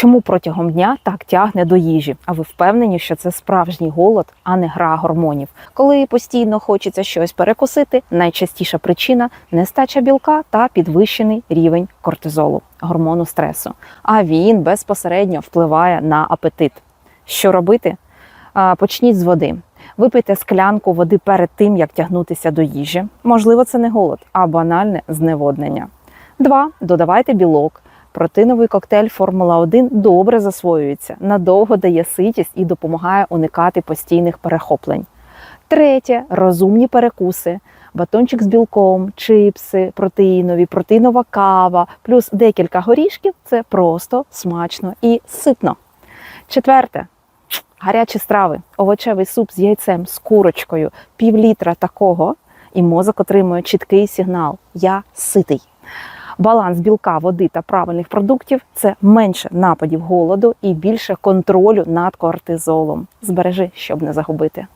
Чому протягом дня так тягне до їжі? А ви впевнені, що це справжній голод, а не гра гормонів? Коли постійно хочеться щось перекусити, найчастіша причина нестача білка та підвищений рівень кортизолу, гормону стресу. А він безпосередньо впливає на апетит. Що робити? Почніть з води. Випийте склянку води перед тим, як тягнутися до їжі. Можливо, це не голод, а банальне зневоднення. Два. Додавайте білок. Протиновий коктейль Формула 1 добре засвоюється, надовго дає ситість і допомагає уникати постійних перехоплень. Третє розумні перекуси. Батончик з білком, чипси, протеїнові, протеїнова кава, плюс декілька горішків це просто смачно і ситно. Четверте гарячі страви, овочевий суп з яйцем, з курочкою, пів літра такого, і мозок отримує чіткий сигнал Я ситий. Баланс білка, води та правильних продуктів це менше нападів голоду і більше контролю над кортизолом. Збережи, щоб не загубити.